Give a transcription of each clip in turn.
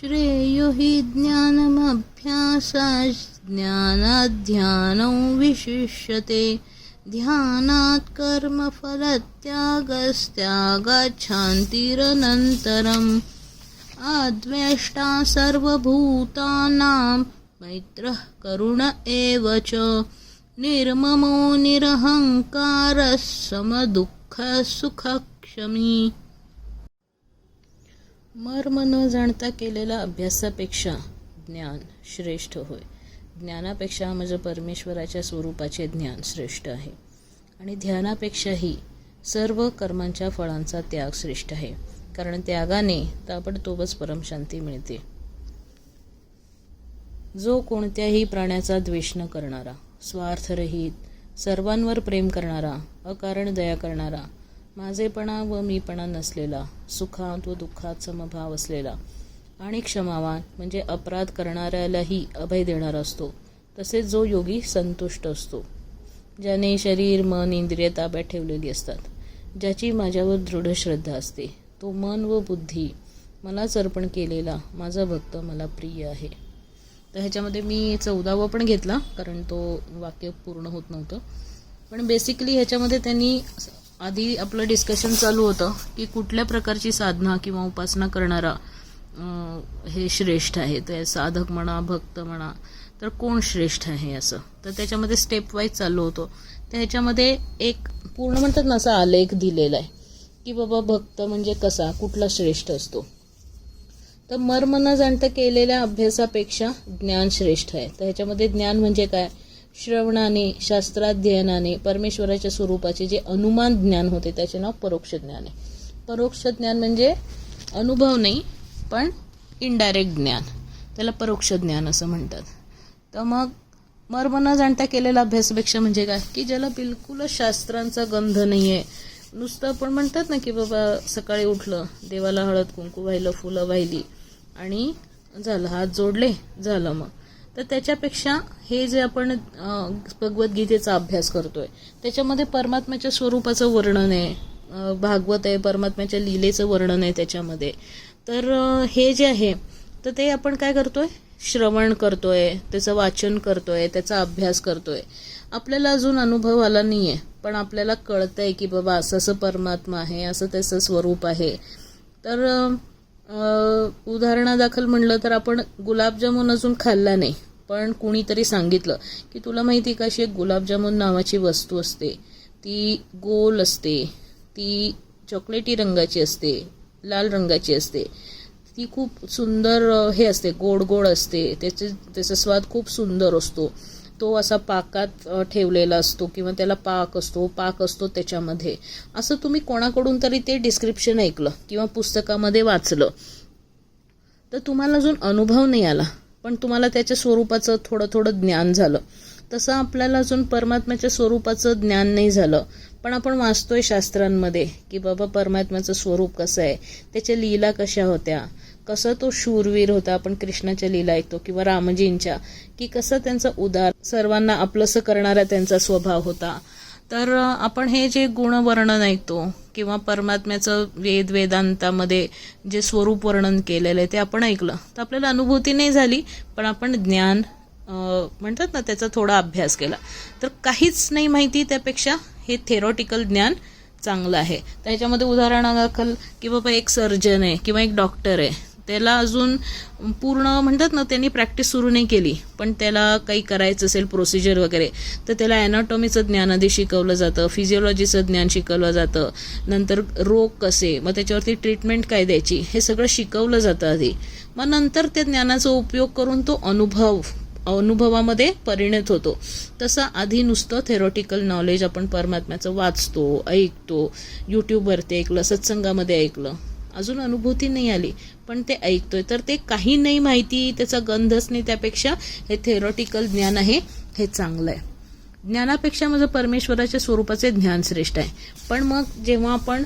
श्रेयो हि ज्ञानमभ्यासात् ज्ञानाध्यानौ विशिष्यते। ध्यानात् कर्मफलत्यागस्त्यागाच्छान्तिरनन्तरम्। आद्वेष्टा सर्वभूतानां मैत्रः करुण एव च। निर्ममो निरहङ्कारः समदुःखसुखक्षमी। मर्म न जाणता केलेल्या अभ्यासापेक्षा ज्ञान श्रेष्ठ होय. ज्ञानापेक्षा माझं परमेश्वराच्या स्वरूपाचे ज्ञान श्रेष्ठ आहे. आणि ध्यानापेक्षाही सर्व कर्मांच्या फळांचा त्याग श्रेष्ठ आहे. कारण त्यागाने ताबडतोबच परमशांती मिळते. जो कोणत्याही प्राण्याचा द्वेष न करणारा स्वार्थरहित सर्वांवर प्रेम करणारा अकारण दया करणारा माझेपणा व मीपणा नसलेला सुखात व दुःखात समभाव असलेला आणि क्षमावान म्हणजे अपराध करणाऱ्यालाही अभय देणारा असतो. तसेच जो योगी संतुष्ट असतो ज्याने शरीर मन इंद्रिय ताब्यात ठेवलेली असतात ज्याची माझ्यावर दृढ श्रद्धा असते. तो मन व बुद्धी मलाच अर्पण केलेला माझा भक्त मला प्रिय आहे. तर ह्याच्यामध्ये मी चौदावं पण घेतला कारण तो वाक्य पूर्ण होत नव्हतं. पण बेसिकली ह्याच्यामध्ये त्यांनी आधी आपलं डिस्कशन चालू होतं की कुठल्या प्रकारची साधना किंवा उपासना करणारा हे श्रेष्ठ आहे. ते साधक म्हणा भक्त म्हणा तर कोण श्रेष्ठ आहे असं? तर त्याच्यामध्ये स्टेप वाईज चालू होतो. तर ह्याच्यामध्ये एक पूर्ण म्हणतात ना असा आलेख दिलेला आहे की बाबा भक्त म्हणजे कसा? कुठला श्रेष्ठ असतो? तर मर्म न जाणता केलेल्या अभ्यासापेक्षा ज्ञान श्रेष्ठ आहे. तर ह्याच्यामध्ये ज्ञान म्हणजे काय? श्रवणाने शास्त्राध्ययनाने परमेश्वराच्या स्वरूपाचे जे अनुमान ज्ञान होते त्याचे नाव परोक्ष ज्ञान आहे. परोक्ष ज्ञान म्हणजे अनुभव नाही पण इनडायरेक्ट ज्ञान. त्याला परोक्ष ज्ञान असं म्हणतात. तर मग मर्म न जाणता केलेला अभ्यासापेक्षा म्हणजे काय? की ज्याला बिलकुलच शास्त्रांचा गंध नाही आहे नुसतं पण म्हणतात ना की बाबा सकाळी उठलं देवाला हळद कुंकू वाहिलं फुलं वाहिली आणि झालं हात जोडले झालं मग. तर त्याच्यापेक्षा हे जे आपण भगवद्गीतेचा अभ्यास करतोय त्याच्यामध्ये परमात्म्याच्या स्वरूपाचं वर्णन आहे भागवत आहे परमात्म्याच्या लीलेचं वर्णन आहे त्याच्यामध्ये. तर हे जे आहे तर ते आपण काय करतोय? श्रवण करतोय त्याचं वाचन करतोय त्याचा अभ्यास करतोय. आपल्याला अजून अनुभव आला नाही आहे पण आपल्याला कळतंय की बाबा असं असं परमात्मा आहे असं त्याचं स्वरूप आहे. तर उदाहरणादाखल म्हणलं तर आपण गुलाबजामून अजून खाल्ला नाही. पण कुणीतरी सांगितलं की तुला माहिती का अशी एक गुलाबजामुन नावाची वस्तू असते. ती गोल असते ती चॉकलेटी रंगाची असते लाल रंगाची असते. ती खूप सुंदर हे असते गोड गोड असते. त्याचे त्याचा स्वाद खूप सुंदर असतो. तो असा पाकात ठेवलेला असतो किंवा त्याला पाक असतो पाक असतो त्याच्यामध्ये. असं तुम्ही कोणाकडून तरी ते डिस्क्रिप्शन ऐकलं किंवा पुस्तकामध्ये वाचलं? तर तुम्हाला अजून अनुभव नाही आला. पण तुम्हाला त्याच्या स्वरूपाचं थोडं थोडं ज्ञान झालं. तसं आपल्याला अजून परमात्म्याच्या स्वरूपाचं ज्ञान नाही झालं. पण आपण वाचतोय शास्त्रांमध्ये की बाबा परमात्म्याचं स्वरूप कसं आहे त्याच्या लीला कशा होत्या कसं तो शूरवीर होता आपण कृष्णाच्या लीला ऐकतो किंवा रामजींच्या की कसं त्यांचं उदार सर्वांना आपलंसं करणारा त्यांचा स्वभाव होता. तर आपण हे जे गुणवर्णन ऐकतो किंवा परमात्म्याचं वेद वेदांतामध्ये जे स्वरूप वर्णन केलेलं आहे ते आपण ऐकलं तर आपल्याला अनुभूती नाही झाली पण आपण ज्ञान म्हणतात ना त्याचा थोडा अभ्यास केला. तर काहीच नाही माहिती त्यापेक्षा हे थेरॉटिकल ज्ञान चांगलं आहे. तर ह्याच्यामध्ये उदाहरणादाखल की बाबा एक सर्जन आहे किंवा एक डॉक्टर आहे त्याला अजून पूर्ण म्हणतात ना त्यांनी प्रॅक्टिस सुरू नाही केली पण त्याला काही करायचं असेल प्रोसिजर वगैरे तर त्याला ॲनाटॉमीचं ज्ञान आधी शिकवलं जातं फिजिओलॉजीचं ज्ञान शिकवलं जातं नंतर रोग कसे मग त्याच्यावरती ट्रीटमेंट काय द्यायची हे सगळं शिकवलं जातं आधी. मग नंतर त्या ज्ञानाचा उपयोग करून तो अनुभव अनुभवामध्ये परिणत होतो. तसं आधी नुसतं थेरॉटिकल नॉलेज आपण परमात्म्याचं वाचतो ऐकतो यूट्यूबवरती ऐकलं सत्संगामध्ये ऐकलं. अजून अनुभूती नाही आली. पण ते ऐकतोय. तर ते काही नाही माहिती त्याचा गंधच नाही त्यापेक्षा हे थेरॉटिकल ज्ञान आहे हे चांगलं आहे. ज्ञानापेक्षा माझं परमेश्वराच्या स्वरूपाचे ज्ञान श्रेष्ठ आहे. पण मग जेव्हा आपण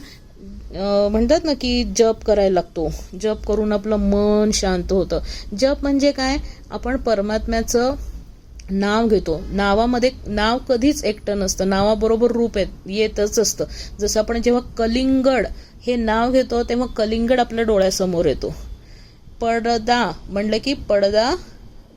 म्हणतात ना की जप करायला लागतो. जप करून आपलं मन शांत होतं. जप म्हणजे काय? आपण परमात्म्याचं नाव घेतो. नावामध्ये नाव कधीच एकटं नसतं. नावाबरोबर रूप येत येतच असतं. जसं आपण जेव्हा कलिंगड हे नाव घेतो तेव्हा कलिंगड आपल्या डोळ्यासमोर येतो. पडदा म्हणलं की पडदा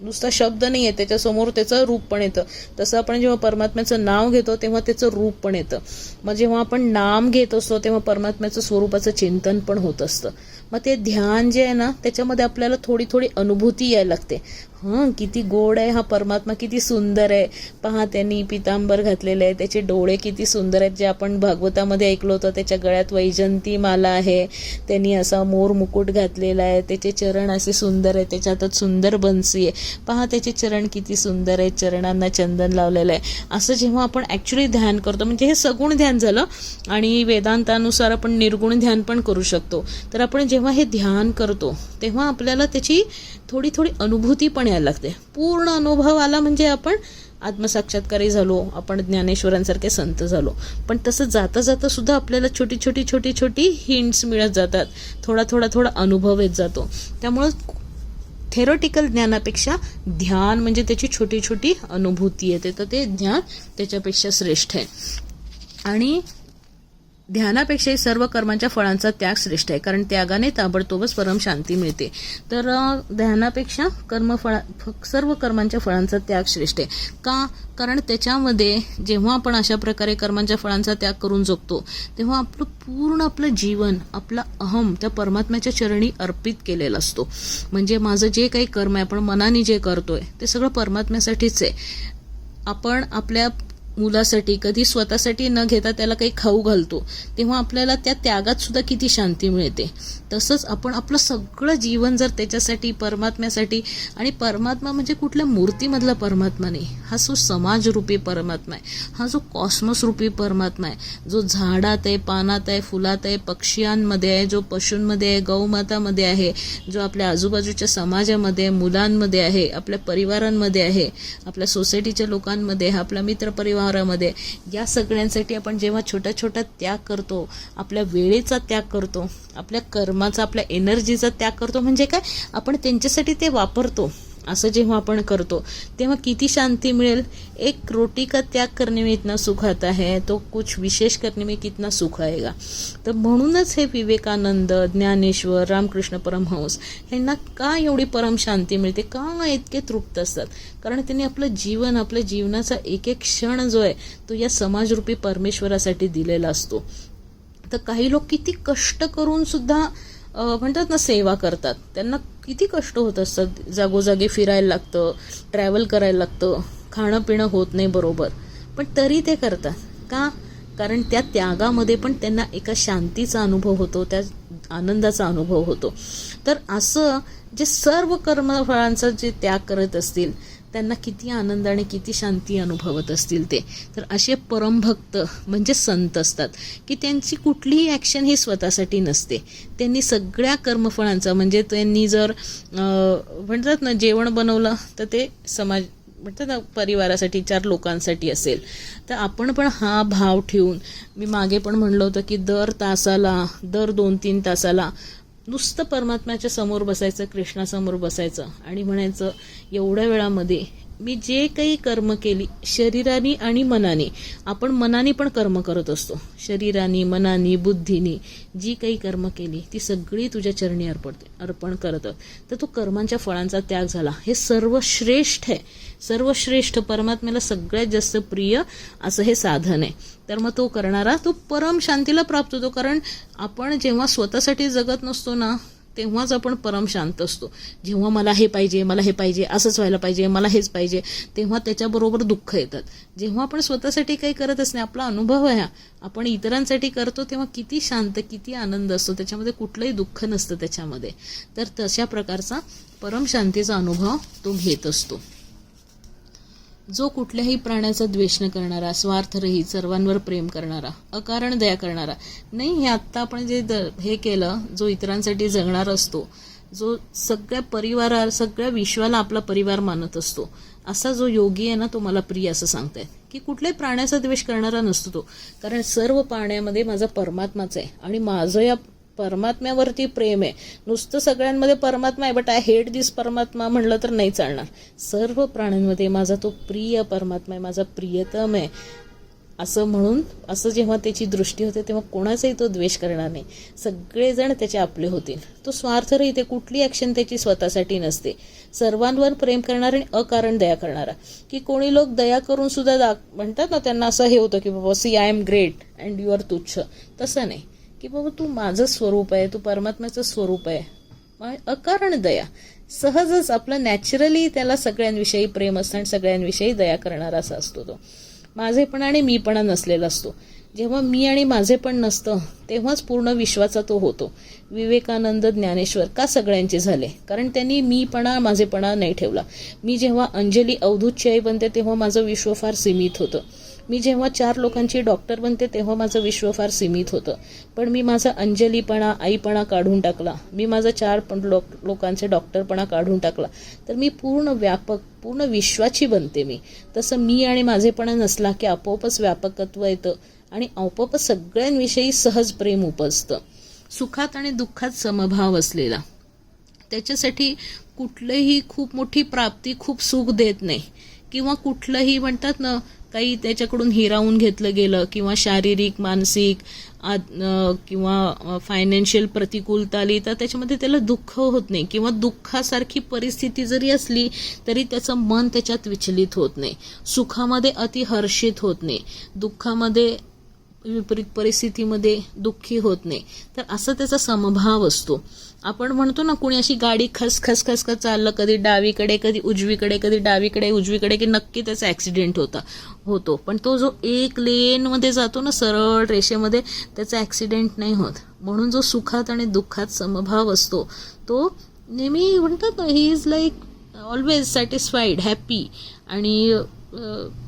नुसता शब्द नाही आहे त्याच्यासमोर त्याचं रूप पण येतं. तसं आपण जेव्हा परमात्म्याचं नाव घेतो तेव्हा त्याचं रूप पण येतं. मग जेव्हा आपण नाम घेत असतो तेव्हा परमात्म्याचं स्वरूपाचं चिंतन पण होत असतं. मग ते ध्यान जे आहे ना त्याच्यामध्ये आपल्याला थोडी थोडी अनुभूती यायला लागते. हं किती गोड आहे हा परमात्मा किती सुंदर आहे. पहा त्यांनी पितांबर घातलेलं आहे त्याचे डोळे किती सुंदर आहेत. जे आपण भागवतामध्ये ऐकलो होतं त्याच्या गळ्यात वैजंती माला आहे. त्यांनी असा मोर मुकुट घातलेला आहे. त्याचे चरण असे सुंदर आहे. त्याच्या हातात सुंदर बन्सी आहे. पहा त्याचे चरण किती सुंदर आहे. चरणांना चंदन लावलेलं आहे. असं जेव्हा आपण ॲक्च्युली ध्यान करतो म्हणजे हे सगुण ध्यान झालं आणि वेदांतानुसार आपण निर्गुण ध्यान पण करू शकतो. तर आपण जेव्हा हे ध्यान करतो तेव्हा आपल्याला त्याची थोडी थोडी अनुभूती पण यायला लागते. पूर्ण अनुभव आला म्हणजे आपण आत्मसाक्षात्कारी झालो आपण ज्ञानेश्वरांसारखे संत झालो. पण तसं जाता जाता सुद्धा आपल्याला छोटी छोटी छोटी छोटी हिंट्स मिळत जातात. थोडा थोडा थोडा अनुभव येत जातो. त्यामुळं थेरोटिकल ज्ञानापेक्षा ध्यान म्हणजे त्याची छोटी छोटी अनुभूती येते. तर ते ज्ञान त्याच्यापेक्षा श्रेष्ठ आहे. आणि ध्यानापेक्षाही सर्व कर्मांच्या फळांचा त्याग श्रेष्ठ आहे. कारण त्यागाने ताबडतोबच परम शांती मिळते. तर ध्यानापेक्षा कर्मफळा सर्व कर्मांच्या फळांचा त्याग श्रेष्ठ आहे. का? कारण त्याच्यामध्ये जेव्हा आपण अशा प्रकारे कर्मांच्या फळांचा त्याग करून जगतो तेव्हा आपलं पूर्ण आपलं जीवन आपला अहम त्या परमात्म्याच्या चरणी अर्पित केलेला असतो. म्हणजे माझं जे काही कर्म आहे आपण मनाने जे करतोय ते सगळं परमात्म्यासाठीच आहे. आपण आपल्या मुलासाठी कधी स्वतःसाठी न घेता त्याला काही खाऊ घालतो तेव्हा आपल्याला त्या त्यागात सुद्धा किती शांती मिळते. तसंच आपण आपलं सगळं जीवन जर त्याच्यासाठी परमात्म्यासाठी आणि परमात्मा म्हणजे कुठल्या मूर्तीमधला परमात्मा नाही हा जो समाजरूपी परमात्मा आहे. हा जो कॉस्मॉस रूपी परमात्मा आहे जो झाडात आहे पानात आहे फुलात आहे पक्ष्यांमध्ये आहे जो पशूंमध्ये आहे गौमातामध्ये आहे जो आपल्या आजूबाजूच्या समाजामध्ये मुलांमध्ये आहे आपल्या परिवारांमध्ये आहे आपल्या सोसायटीच्या लोकांमध्ये आहे, मित्रपरिवार मित्रपरिवारामध्ये या सगळ्यांसाठी आपण जेव्हा छोट्या छोट्या त्याग करतो आपल्या वेळेचा त्याग करतो आपल्या कर्माचा आपल्या एनर्जीचा त्याग करतो म्हणजे काय? आपण त्यांच्यासाठी ते वापरतो. असं जेव्हा आपण करतो तेव्हा किती शांती मिळेल? एक रोटी का त्याग करने में इतना सुख आता है तो कुछ विशेष करने में कितना सुख आएगा? तर म्हणूनच हे विवेकानंद ज्ञानेश्वर रामकृष्ण परमहंस यांना का एवढी परम शांती मिळते? का इतके तृप्त असतात? कारण त्यांनी आपलं जीवन आपल्या जीवनाचा एक एक क्षण जो आहे तो या समाजरूपी परमेश्वरासाठी दिलेला असतो. तर काही लोक किती कष्ट करून सुद्धा म्हणतात ना सेवा करतात. त्यांना किती कष्ट होत असतात. जागोजागी फिरायला लागतं ट्रॅव्हल करायला लागतं. खाणं पिणं होत नाही बरोबर. पण तरी ते करतात. का? कारण त्या त्यागामध्ये पण त्यांना एका शांतीचा अनुभव होतो त्या आनंदाचा अनुभव होतो. तर असं जे सर्व कर्मफळांचा जे त्याग करत असतील त्यांना किती आनंद आणि किती शांती अनुभवत असतील ते. तर असे परमभक्त म्हणजे संत असतात की त्यांची कुठलीही ॲक्शन ही स्वतःसाठी नसते. त्यांनी सगळ्या कर्मफळांचा म्हणजे त्यांनी जर म्हणतात ना जेवण बनवलं तर ते समाज म्हणतात ना परिवारासाठी चार लोकांसाठी असेल. तर आपण पण हा भाव ठेवून मी मागे पण म्हणलं होतं की दर तासाला दर दोन तीन तासाला नुसतं परमात्म्याच्या समोर बसायचं कृष्णासमोर बसायचं आणि म्हणायचं एवढ्या वेळामध्ये मी जे काही कर्म केली शरीराने आणि मनाने आपण मनाने पण कर्म करत असतो. शरीराने मनाने बुद्धीने जी काही कर्म केली ती सगळी तुझ्या चरणी अर्पणते अर्पण करत. तर तो कर्मांच्या फळांचा त्याग झाला. हे सर्वश्रेष्ठ आहे. सर्वश्रेष्ठ परमात्म्याला सगळ्यात जास्त प्रिय असं हे साधन आहे. तर मग तो करणारा तो परम शांतीला प्राप्त होतो. कारण आपण जेव्हा स्वतःसाठी जगत नसतो ना तेव्हाच आपण परम शांत असतो. जेव्हा मला हे पाहिजे मला हे पाहिजे असंच व्हायला पाहिजे मला हेच पाहिजे तेव्हा त्याच्याबरोबर दुःख येतात. जेव्हा आपण स्वतःसाठी काही करत असणे आपला अनुभव आहे हा आपण इतरांसाठी करतो तेव्हा किती शांत किती आनंद असतो. त्याच्यामध्ये कुठलंही दुःख नसतं त्याच्यामध्ये. तर तशा प्रकारचा परम शांतीचा अनुभव तो घेत असतो. जो कुठल्याही प्राण्याचा द्वेष न करणारा स्वार्थरहित सर्वांवर प्रेम करणारा अकारण दया करणारा नाही हे आत्ता आपण जे हे केलं जो इतरांसाठी जगणार असतो जो सगळ्या परिवारा सगळ्या विश्वाला आपला परिवार मानत असतो असा जो योगी आहे ना तो मला प्रिय असं सांगतायत. की कुठल्याही प्राण्याचा द्वेष करणारा नसतो तो. कारण सर्व प्राण्यामध्ये माझा परमात्माच आहे आणि माझं या परमात्म्यावरती प्रेम आहे. नुसतं सगळ्यांमध्ये परमात्मा आहे बट आय हेट दिस परमात्मा म्हणलं तर नाही चालणार. सर्व प्राण्यांमध्ये माझा तो प्रिय परमात्मा आहे माझा प्रियतम आहे. असं म्हणून असं जेव्हा त्याची दृष्टी होते तेव्हा कोणाचाही तो द्वेष करणार नाही. सगळेजण त्याचे आपले होतील. तो स्वार्थरहित ते कुठली ॲक्शन त्याची स्वतःसाठी नसते. सर्वांवर प्रेम करणारा आणि अकारण दया करणारा. की कोणी लोक दया करून सुद्धा दाख म्हणतात ना त्यांना असं हे होतं की बाबा see I am great and you are तुच्छ. तसं नाही. की बाबा तू माझं स्वरूप आहे तू परमात्म्याचं स्वरूप आहे. अकारण दया. सहजच आपलं नॅचरली त्याला सगळ्यांविषयी प्रेम असतं आणि सगळ्यांविषयी दया करणारा असा असतो तो. माझेपणा आणि मीपणा नसलेला असतो. जेव्हा मी आणि माझे पण नसतं तेव्हाच पूर्ण विश्वाचा तो होतो. विवेकानंद ज्ञानेश्वर का सगळ्यांचे झाले? कारण त्यांनी मीपणा माझेपणा नाही ठेवला. मी जेव्हा अंजली अवधूतची आई बनते तेव्हा माझं विश्व फार सीमित होतं. मी जेव्हा चार लोकांची डॉक्टर बनते तेव्हा माझं विश्व फार सीमित होतं. पण मी माझा अंजलीपणा आईपणा काढून टाकला. मी माझा चार पण लोक लोकांचे डॉक्टरपणा काढून टाकला. तर मी पूर्ण व्यापक पूर्ण विश्वाची बनते मी. तसं मी आणि माझेपणा नसला की आपोआपच व्यापकत्व येतं आणि आपोआपच सगळ्यांविषयी सहज प्रेम उपजतं. सुखात आणि दुःखात समभाव असलेला. त्याच्यासाठी कुठलंही खूप मोठी प्राप्ती खूप सुख देत नाही. किंवा कुठलंही म्हणतात ना काही त्याच्याकडून हिरावून घेतलं गेलं किंवा शारीरिक मानसिक किंवा फायनान्शियल प्रतिकूलता आली तर त्याच्यामध्ये त्याला दुःख होत नाही. किंवा दुःखासारखी परिस्थिती जरी असली तरी त्याचं मन त्याच्यात विचलित होत नाही. सुखामध्ये अतिहर्षित होत नाही. दुःखामध्ये विपरीत परिस्थितीमध्ये दुःखी होत नाही. तर असा त्याचा समभाव असतो. आपण म्हणतो ना कुणी अशी गाडी खस खस खस खस चाललं कधी डावीकडे कधी उजवीकडे कधी डावीकडे उजवीकडे की नक्की त्याचा ॲक्सिडेंट होता होतो. पण तो जो एक लेनमध्ये जातो ना सरळ रेषेमध्ये त्याचा ॲक्सिडेंट नाही होत. म्हणून जो सुखात आणि दुःखात समभाव असतो तो नेहमी म्हणतात ना he is like always satisfied happy आणि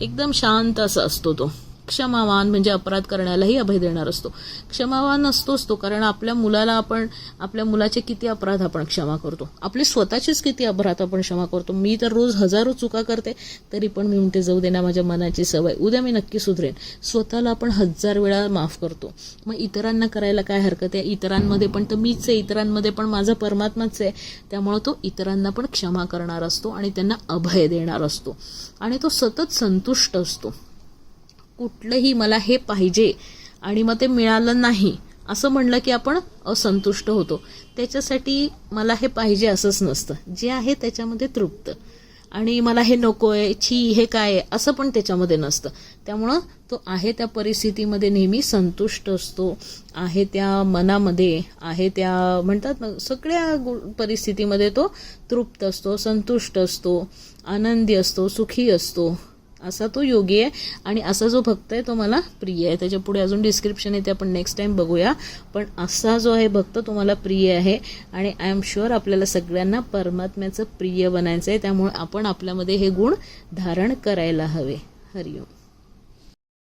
एकदम शांत असा असतो तो. क्षमावान म्हणजे अपराध करण्यालाही अभय देणार असतो. क्षमावान असतोच तो कारण आपल्या मुलाला आपण आपल्या मुलाचे किती अपराध आपण क्षमा करतो. आपले स्वतःचेच किती अपराध आपण क्षमा करतो. मी तर रोज हजारो चुका करते तरी पण मी म्हणते जाऊ दे ना माझ्या मनाची सवय. उद्या मी नक्की सुधरेन. स्वतःला आपण हजार वेळा माफ करतो. मग इतरांना करायला काय हरकत आहे? इतरांमध्ये पण तर मीच आहे. इतरांमध्ये पण माझा परमात्माच आहे. त्यामुळे तो इतरांना पण क्षमा करणार असतो आणि त्यांना अभय देणार असतो. आणि तो सतत संतुष्ट असतो. कुठलंही मला हे पाहिजे आणि मग ते मिळालं नाही असं म्हणलं की आपण असंतुष्ट होतो. त्याच्यासाठी मला हे पाहिजे असंच नसतं. जे आहे त्याच्यामध्ये तृप्त. आणि मला हे नको आहे छी हे काय आहे असं पण त्याच्यामध्ये नसतं. त्यामुळं तो आहे त्या परिस्थितीमध्ये नेहमी संतुष्ट असतो आहे त्या मनामध्ये आहे त्या म्हणतात ना सगळ्या परिस्थितीमध्ये तो तृप्त असतो संतुष्ट असतो आनंदी असतो सुखी असतो. असा तो योगी आहे आणि असा जो भक्त आहे तो मला प्रिय आहे. त्याच्या पुढे अजून डिस्क्रिप्शन आहे ते आपण नेक्स्ट टाईम बघूया. पण असा जो आहे भक्त तो मला प्रिय आहे. आणि आय एम शुअर आपल्याला सगळ्यांना परमात्म्याचं प्रिय बनायचं आहे त्यामुळे आपण आपल्यामध्ये हे गुण धारण करायला हवे. हरिओम.